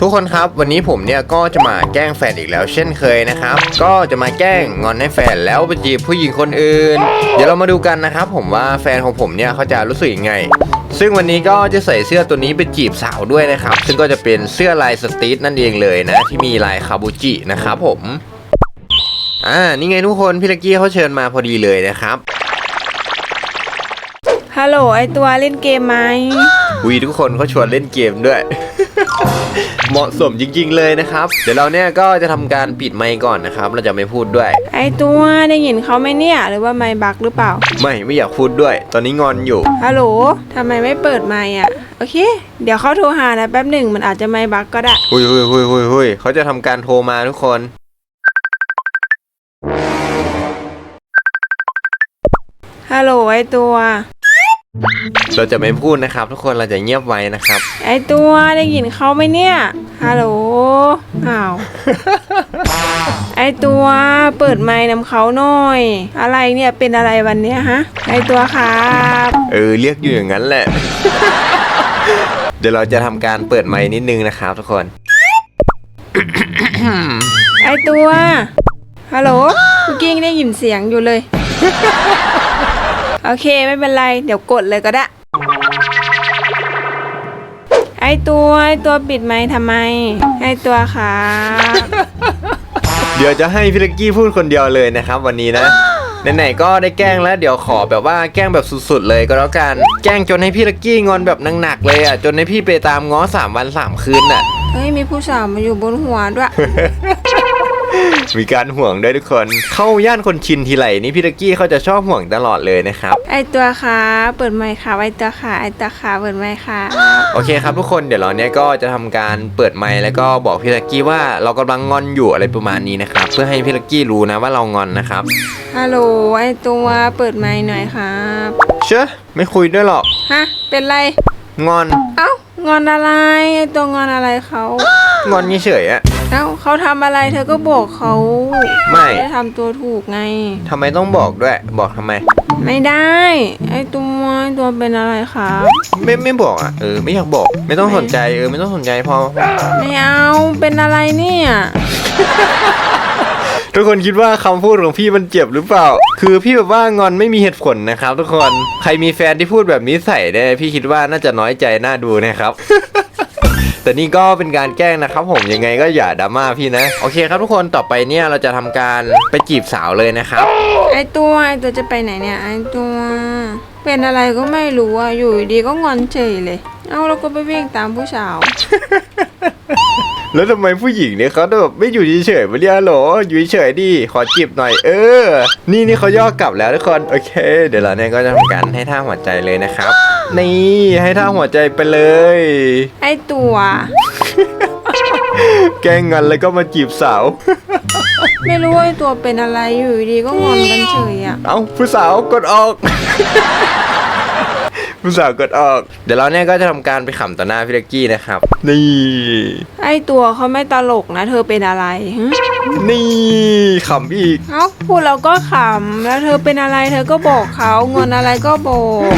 ทุกคนครับวันนี้ผมเนี่ยก็จะมาแกล้งแฟนอีกแล้ว เช่นเคยนะครับ ก็จะมาแกล้งงอนให้แฟนแล้วไปจีบผู้หญิงคนอื่น เดี๋ยวเรามาดูกันนะครับผมว่าแฟนของผมเนี่ยเขาจะรู้สึกยังไง ซึ่งวันนี้ก็จะใส่เสื้อตัวนี้ไปจีบสาวด้วยนะครับ ซึ่งก็จะเป็นเสื้อลายสตรีทนั่นเองเลยนะ ที่มีลายคาบูจินะครับผมอ่านี่ไงทุกคนพี่ลักกี้เขาเชิญมาพอดีเลยนะครับฮัลโหลไอตัวเล่นเกมไหมวีทุกคนเขาชวนเล่นเกมด้วย เหมาะสมจริงๆเลยนะครับ เดี๋ยวเราเนี่ยก็จะทำการปิดไมค์ก่อนนะครับ เราจะไม่พูดด้วย ไอตัวได้ยินเขาไหมเนี่ย หรือว่าไม่บักหรือเปล่า ไม่ไม่อยากพูดด้วย ตอนนี้งอนอยู่ ฮัลโหลทำไมไม่เปิดไมค์อะ โอเค เดี๋ยวเขาโทรหานะแป๊บหนึ่งมันอาจจะไม่บักก็ได้หุยหุยหุยหุยหุยเขาจะทำการโทรมาทุกคนฮัลโหลไอตัว เราจะไม่พูดนะครับ ทุกคนเราจะเงียบไว้นะครับ ไอตัวได้ยินเขาไหมเนี่ยฮัลโหลอ้าวไอตัวเปิดไมค์นำเขาหน่อย อะไรเนี่ยเป็นอะไรวันเนี้ยฮะ ไอตัวครับเออเรียกอยู่อย่างนั้นแหละ เดี๋ยวเราจะทำการเปิดไมค์นิดนึงนะครับ ทุกคน ไอตัวฮัลโหลเมื่อกี้ยังได้ยินเสียงอยู่เลย โอเคไม่เป็นไร เดี๋ยวกดเลยก็ได้ ไอตัวไอตัวปิดไมค์ทำไม ไอตัวครับ เดี๋ยวจะให้พี่ลักกี้พูดคนเดียวเลยนะครับ วันนี้นะไหนๆก็ได้แกล้งแล้วเดี๋ยวขอแบบว่าแกล้งแบบสุดๆเลยก็แล้วกัน แกล้งจนให้พี่ลักกี้งอนแบบหนักๆเลยอะจนให้พี่ไปตามง้อสามวันสามคืนน่ะ เฮ้ยมีผู้สาวมาอยู่บนหัวด้วย มีการห่วงด้วยทุกคน เข้าย่านคนชินทีไรนี่พี่ลักกี้เขาจะชอบห่วงตลอดเลยนะครับ ไอตัวขาเปิดไมค์ค่ะไอตัวขาไอตัวขาเปิดไมค์ค่ะ โอเคครับทุกคนเดี๋ยวเราเนี่ยก็จะทำการเปิดไมค์แล้วก็บอกพี่ลักกี้ว่าเรากำลังงอนอยู่อะไรประมาณนี้นะครับ เพื่อให้พี่ลักกี้รู้นะว่าเรางอนนะครับ ฮัลโหลไอตัวเปิดไมค์หน่อยครับเชื่อไม่คุยด้วยหรอกฮะเป็นไร งอนเอ้างอนอะไรไอตัวงอนอะไรเขา งอนเฉยๆอะ เอ้าเขาทำอะไรเธอก็บอกเขาไม่ได้ทำตัวถูกไง ทำไมต้องบอกด้วย บอกทำไม ไม่ได้ ไอตัวไอตัวเป็นอะไรครับ ไม่ไม่บอกอะ เออไม่อยากบอก ไม่ต้องสนใจเออไม่ต้องสนใจพอ ไม่เอาเป็นอะไรเนี่ย ทุกคนคิดว่าคำพูดของพี่มันเจ็บหรือเปล่า คือพี่แบบว่างอนไม่มีเหตุผลนะครับ ทุกคน ใครมีแฟนที่พูดแบบนี้ใส่ได้พี่คิดว่าน่าจะน้อยใจน่าดูนะครับ แต่นี่ก็เป็นการแกล้งนะครับผมยังไงก็อย่าดราม่าพี่นะ โอเคครับทุกคนต่อไปเนี่ยเราจะทำการไปจีบสาวเลยนะครับ ไอตัวไอตัวจะไปไหนเนี่ยไอตัว เป็นอะไรก็ไม่รู้อะอยู่ดีๆก็งอนเฉยเลย เอาเราก็ไปวิ่งตามผู้สาว แล้วทำไมผู้หญิงเนี่ยเขาแบบไม่อยู่เฉยๆมาเรียกโหลอยู่เฉยๆดิขอจีบหน่อยเออ นี่นี่เขาย่อกลับแล้วทุกคนโอเค เดี๋ยวเราเนี่ยก็จะทำการให้ท่าหัวใจเลยนะครับ นี่ให้ท่าหัวใจไปเลย ไอตัว แกล้งงอนแล้วก็มาจีบสาว ไม่รู้ว่าไอตัวเป็นอะไรอยู่ดีๆก็งอนกันเฉยอะ เอ้าผู้สาวกดออก ผู้สาวกดออก เดี๋ยวเราเนี่ยก็จะทำการไปขำต่อหน้าพี่เล็กกี้นะครับ นี่ ไอตัวเขาไม่ตลกนะ เธอเป็นอะไรหึนี่ขำอีก เอ้าพูดเราก็ขำแล้วเธอเป็นอะไร เธอก็บอกเขางอนอะไรก็บอก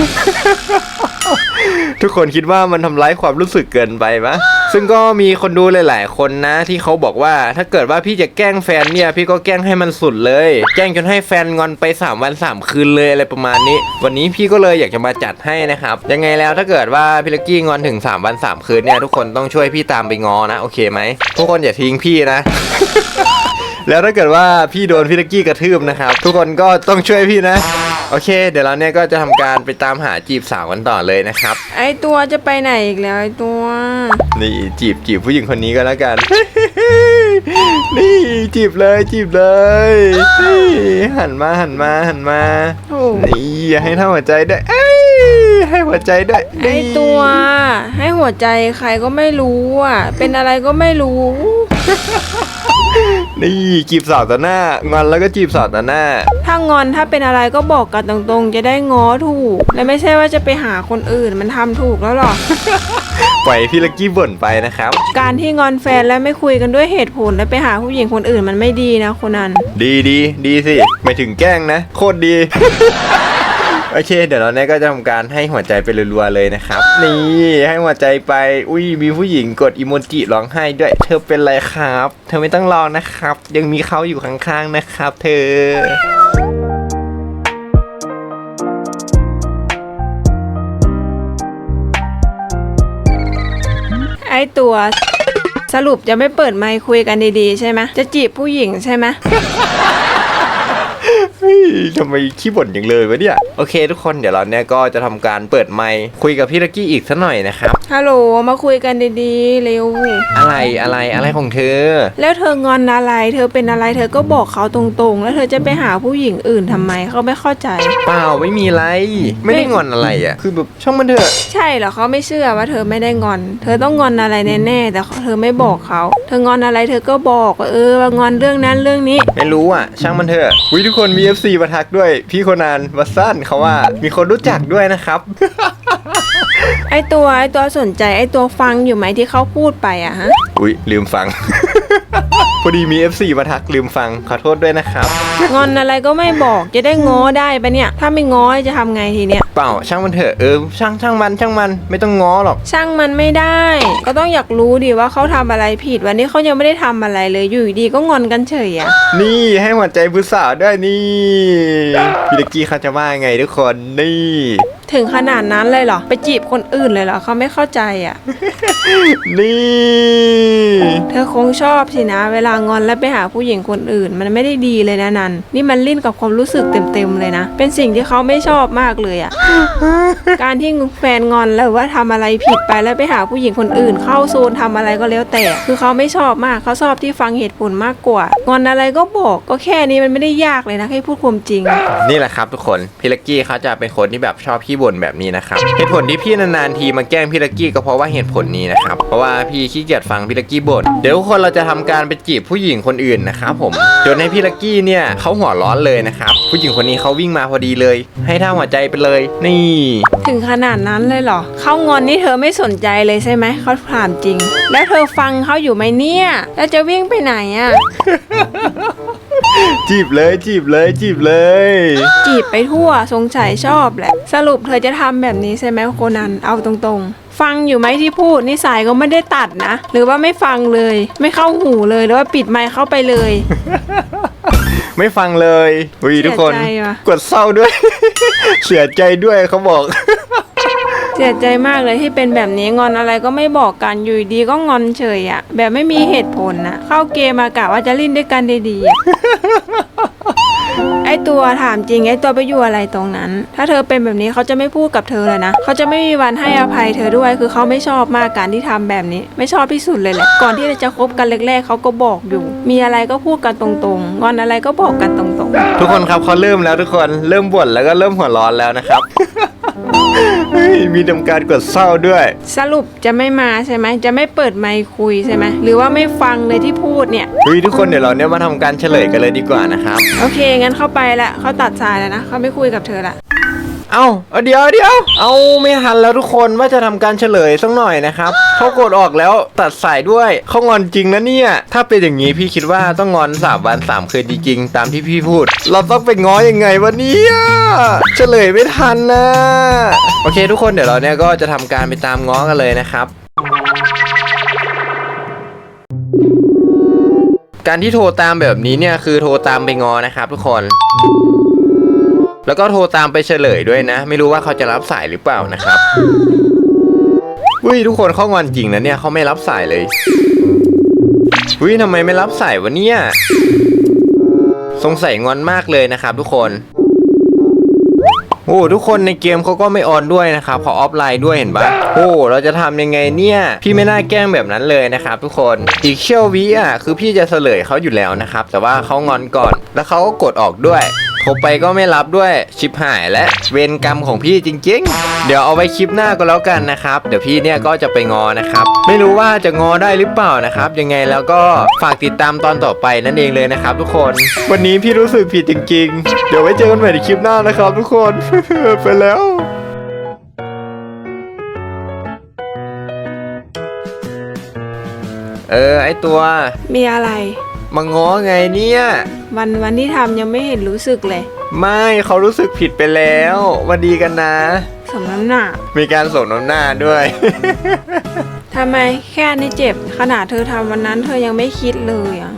ทุกคนคิดว่ามันทำร้ายความรู้สึกเกินไปปะซึ่งก็มีคนดูหลาย ๆ คนนะ ที่เขาบอกว่าถ้าเกิดว่าพี่จะแกล้งแฟนเนี่ยพี่ก็แกล้งให้มันสุดเลย แกล้งจนให้แฟนงอนไป 3 วัน 3 คืนเลยอะไรประมาณนี้ วันนี้พี่ก็เลยอยากจะมาจัดให้นะครับ ยังไงแล้วถ้าเกิดว่าพี่ลักกี้งอนถึง 3 วัน 3 คืนเนี่ยทุกคนต้องช่วยพี่ตามไปงอนะ โอเคไหมทุกคนอย่าทิ้งพี่นะ แล้วถ้าเกิดว่าพี่โดนพี่ลักกี้กระทืบนะครับ ทุกคนก็ต้องช่วยพี่นะ โอเค เดี๋ยวเราเนี่ยก็จะทำการไปตามหาจีบสาวกันต่อเลยนะครับ ไอตัวจะไปไหนอีกแล้วไอตัว นี่จีบจีบผู้หญิงคนนี้ก็แล้วกัน นี่จีบเลยจีบเลยนี่หันมาหันมาหันมาโอ้ นี่อย่าให้ท่าหัวใจด้วยเอ้ยให้หัวใจด้วยไอนี่ตัว ให้หัวใจใครก็ไม่รู้อะ เป็นอะไรก็ไม่รู้ นี่จีบสาวต่อหน้างอนแล้วก็จีบสาวต่อหน้า ถ้างอนถ้าเป็นอะไรก็บอกกันตรงๆ จะได้ง้อถูก และไม่ใช่ว่าจะไปหาคนอื่นมันทำถูกแล้วหรอ ปล่อยพี่ลักกี้บ่นไปนะครับ การที่งอนแฟนแล้วไม่คุยกันด้วยเหตุผลและไปหาผู้หญิงคนอื่นมันไม่ดีนะคนนั้น ดีดีดีสิ ไม่ถึงแกล้งนะ โคตรดีเอ โอเค เดี๋ยวเราเนี่ยก็จะทำการให้หัวใจไปรัวๆเลยนะครับ นี่ให้หัวใจไป อุ้ยมีผู้หญิงกดอีโมจิร้องไห้ด้วย เธอเป็นไรครับ เธอไม่ต้องร้องนะครับ ยังมีเขาอยู่ข้างๆนะครับ เธอไอตัวสรุปจะไม่เปิดไมค์คุยกันดีๆ ใช่ไหมจะจีบผู้หญิงใช่ไหม ฮ้ยทำไมขี้บ่นอย่างเลยวะเนี่ย โอเค ทุกคนเดี๋ยวเราเนี่ยก็จะทำการเปิดไมค์คุยกับพี่ลักกี้อีกสักหน่อยนะครับ ฮัลโหลมาคุยกันดีๆเร็ว อะไรอะไรอะไรของเธอ แล้วเธองอนอะไร เธอเป็นอะไรเธอก็บอกเขาตรงๆ แล้วเธอจะไปหาผู้หญิงอื่นทำไมเขาไม่เข้าใจ เปล่าไม่มีอะไร ไม่ได้งอนอะไรอะ คือแบบช่างมันเถอะ ใช่เหรอเขาไม่เชื่อว่าเธอไม่ได้งอน เธอต้องงอนอะไรแน่ๆแต่เธอไม่บอกเขา เธองอนอะไรเธอก็บอกว่าเออว่างอนเรื่องนั้นเรื่องนี้ ไม่รู้อะ ช่างมันเถอะวิทุกคนมี FC มาทักด้วย พี่คนนานวัสซันเขาว่า มีคนรู้จักด้วยนะครับ ไอตัวไอตัวสนใจไอตัวฟังอยู่ไหมที่เขาพูดไปอะฮะ อุ้ยลืมฟังพ อดีมี FC มาทักลืมฟังขอโทษด้วยนะครับงอนอะไรก็ไม่บอกจะได้ง้อได้ปะเนี่ย ถ้าไม่ง้อจะทำไงทีเนี้ย เปล่าช่างมันเถอะเออช่างช่างมันช่างมันไม่ต้องง้อหรอก ช่างมันไม่ได้ ก็ต้องอยากรู้ดิว่าเขาทำอะไรผิดวันนี้เขายังไม่ได้ทำอะไรเลยอยู่ดีๆก็งอนกันเฉยอะนี่ให้หัวใจผู้สาวด้วยนี่พี่ตะกี้เขาจะว่าไงทุกคนนี่ถึงขนาดนั้นเลยเหรอ ไปจีบคนอื่นเลยเหรอเขาไม่เข้าใจอะนี่ เธอคงชอบสินะ เวลางอนแล้วไปหาผู้หญิงคนอื่น มันไม่ได้ดีเลยนะนันนี่มันลิ้นกับความรู้สึกเต็มๆเลยนะ เป็นสิ่งที่เขาไม่ชอบมากเลยอะการที่แฟนงอนแล้วว่าทำอะไรผิดไปแล้วไปหาผู้หญิงคนอื่น เข้าโซนทำอะไรก็แล้วแต่ คือเขาไม่ชอบมากเขาชอบที่ฟังเหตุผลมากกว่างอนอะไรก็บอกก็แค่นี้มันไม่ได้ยากเลยนะให้พูดความจริง นี่แหละครับทุกคนพี่ลักกี้เขาจะเป็นคนที่แบบชอบขี้บ่นแบบนี้นะครับเหตุผลที่พี่นานๆทีมาแกล้งพี่ลักกี้ก็เพราะว่าเหตุผลนี้นะครับเพราะว่าพี่ขี้เกียจฟังพี่ลักกี้บ่นเดี๋ยวคนเราจะทำการไปจีบผู้หญิงคนอื่นนะครับผมจนให้พี่ลักกี้เนี่ยเขาหัวร้อนเลยนะครับผู้หญิงคนนี้เขาวิ่งมาพอดีเลย ให้ท่าหัวใจไปเลย นี่ ถึงขนาดนั้นเลยเหรอเขางอนนี่เธอไม่สนใจเลยใช่ไหมเขาถามจริง แล้วเธอฟังเขาอยู่ไหมเนี่ย แล้วจะวิ่งไปไหนอะ่ะ จีบเลยจีบเลยจีบเลย จีบไปทั่วสงสัยชอบแหละ สรุปเธอจะทำแบบนี้ใช่ไหมโคนันเอาตรงๆ ฟังอยู่ไหมที่พูดนิสัยก็ไม่ได้ตัดนะ หรือว่าไม่ฟังเลย ไม่เข้าหูเลยหรือว่าปิดไมค์เข้าไปเลย ไม่ฟังเลยอุ้ยทุกคน เสียใจว่ะ กดเศร้าด้วย เสียใจด้วยเขาบอก เสียใจมากเลยที่เป็นแบบนี้งอนอะไรก็ไม่บอกกันอยู่ดีก็งอนเฉยอะแบบไม่มีเหตุผลนะเข้าเกมมากะว่าจะเล่นด้วยกันดีๆอะไอตัวถามจริงไอตัวไปอยู่อะไรตรงนั้น ถ้าเธอเป็นแบบนี้เขาจะไม่พูดกับเธอเลยนะเขาจะไม่มีวันให้อภัยเธอด้วยคือเขาไม่ชอบมากการที่ทำแบบนี้ ไม่ชอบที่สุดเลยแหละก่อนที่จะคบกันแรกๆเขาก็บอกอยู่ มีอะไรก็พูดกันตรงๆงอนอะไรก็บอกกันตรงๆ ทุกคนครับเขาเริ่มแล้วทุกคนเริ่มบ่นแล้วก็เริ่มหัวร้อนแล้วนะครับ มีทำการกดเศร้าด้วย สรุปจะไม่มาใช่ไหม จะไม่เปิดไมค์คุยใช่ไหม หรือว่าไม่ฟังเลยที่พูดเนี่ย เฮ้ยทุกคนเดี๋ยวเราเนี่ยมาทำการเฉลยกันเลยดีกว่านะครับ โอเค งั้นเข้าไปละเขาตัดสายแล้วนะ เขาไม่คุยกับเธอละ เอาเอาเดี๋ยวเดี๋ยวเอาไม่ทันแล้วทุกคนว่าจะทำการเฉลยสักหน่อยนะครับเขากดออกแล้วตัดสายด้วยเขางอนจริงนะเนี่ยถ้าเป็นอย่างนี้พี่คิดว่าต้องงอนสามวันสามคืนจริงๆตามที่พี่พูด เราต้องไปง้อยังไงวะเนี่ยเฉลยไม่ทันนะโอเค ทุกคนเดี๋ยวเราเนี่ยก็จะทำการไปตามง้อกันเลยนะครับการที่โทรตามแบบนี้เนี่ยคือโทรตามไปงอนะครับทุกคน แล้วก็โทรตามไปเฉลยด้วยนะ ไม่รู้ว่าเขาจะรับสายหรือเปล่านะครับอุ้ยทุกคนเขางอนจริงนะเนี่ยเขาไม่รับสายเลยอุ้ยทำไมไม่รับสายวะเนี่ยสงสัยงอนมากเลยนะครับ ทุกคนโอ้ทุกคนในเกมเขาก็ไม่ออนด้วยนะครับเขาออฟไลน์ด้วยเห็นปะโอ้เราจะทำยังไงเนี่ย พี่ไม่น่าแกล้งแบบนั้นเลยนะครับทุกคนอีกเชี่ยววิอะคือพี่จะเฉลยเขาอยู่แล้วนะครับ แต่ว่าเขางอนก่อน แล้วเขาก็กดออกด้วย โทรไปก็ไม่รับด้วยชิปหายและเวรกรรมของพี่จริง ๆ เดี๋ยวเอาไว้คลิปหน้าก็แล้วกันนะครับ เดี๋ยวพี่เนี่ยก็จะไปงอนะครับ ไม่รู้ว่าจะงอได้หรือเปล่านะครับ ยังไงแล้วก็ฝากติดตามตอนต่อไปนั่นเองเลยนะครับ ทุกคน วันนี้พี่รู้สึกผิดจริง ๆ เดี๋ยวไว้เจอกันใหม่ในคลิปหน้านะครับ ทุกคน ไปแล้วเออไอตัว มีอะไร มาง้อไงเนี่ย วันวันที่ทำยังไม่เห็นรู้สึกเลย ไม่เขารู้สึกผิดไปแล้วมาดีกันนะ สมน้ำหน้ามีการส่งน้ำหน้าด้วย ทำไมแค่นี้เจ็บ ขนาดเธอทำวันนั้นเธอยังไม่คิดเลยอะ